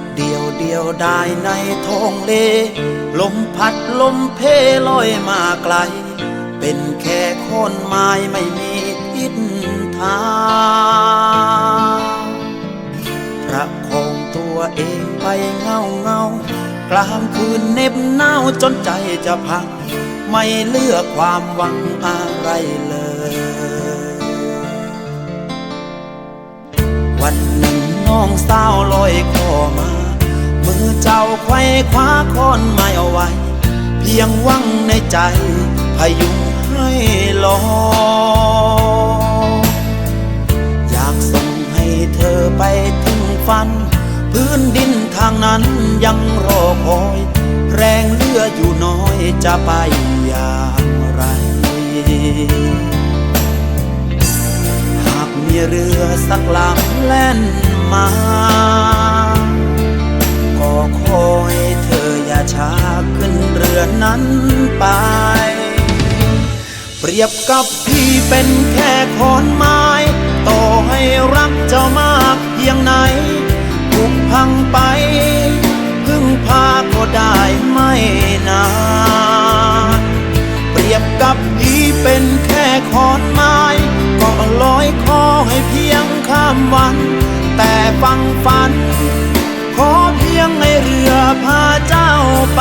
ดเดียวเดียวได้ในท้องเล ลมพัดลมเพลอยมาไกล เป็นแค่คนไม้ไม่มีทิศทางประคองตัวเองไปเงาเงากลางคืนเน็บหนาวจนใจจะพัง ไม่เลือกความหวังอะไรเลย วันหนึ่งน้องสาวลอยคอ คว้าค้อนไม้เอาไว้ เพียงหวังในใจพยุงให้ลอยอยากส่งให้เธอไปถึงฝัน พื้นดินทางนั้นยังรอคอย แรงเลืออยู่น้อยจะไปอย่างไร หากมีเรือสักลำแล่นมา ก็ขอให้เธออย่าช้าขึ้นเรือนั้นไป เปรียบกับพี่เป็นแค่ขอนไม้ ต่อให้รักเจ้ามากเพียงไหนถูกพังไป พึ่งพาก็ได้ไม่นานเปรียบกับพี่เป็นแค่ขอนไม้ก็ลอยคอให้เพียงข้ามวัน แต่ฟังฝัน เรือพาเจ้าไป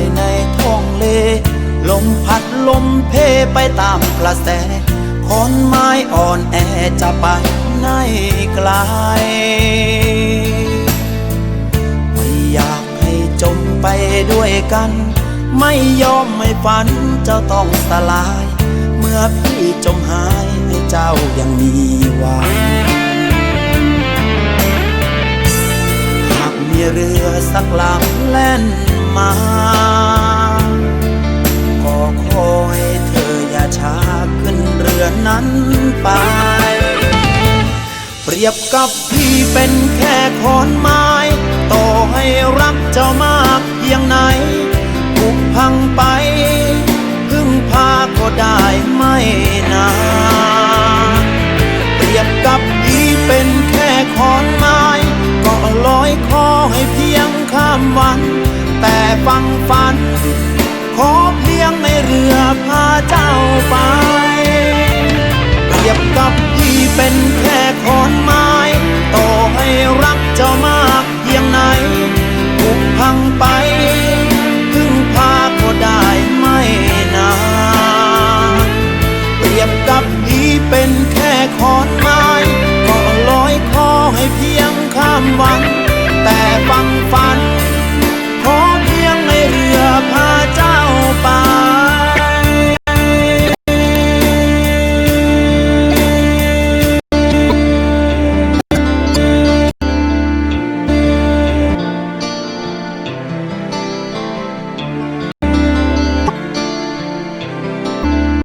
ดียในท้องเล ลมพัดลมเพไปตามกระแสขอนไม้อ่อนแอจะไปไหนไกลไม่อยากให้จมไปด้วยกัน ไม่ยอมไม่ฝันเจ้าต้องสลาย เมื่อพี่จมหายให้เจ้ายังมีหวังหากมีเรือสักลำแล่น มา ก็ขอให้เธออย่าช้าขึ้นเรือนั้นไป เปรียบกับพี่เป็นแค่ขอนไม้ ต่อให้รักเจ้ามากเพียงไหนถูกพังไป พึ่งพาก็ได้ไม่นานเปรียบกับ แต่ฟังฟัน ขอเพียงในเรือพาเจ้าไปเปรียบกับที่เป็นแค่คอนไม้ต่อให้รักเจ้ามากเพียงไหนถูกพังไป ถึงพาก็ได้ไม่นานเปรียบกับที่เป็นแค่คอนไม้ก็ลอยคอให้เพียงข้ามวัน แต่ฟังฟัน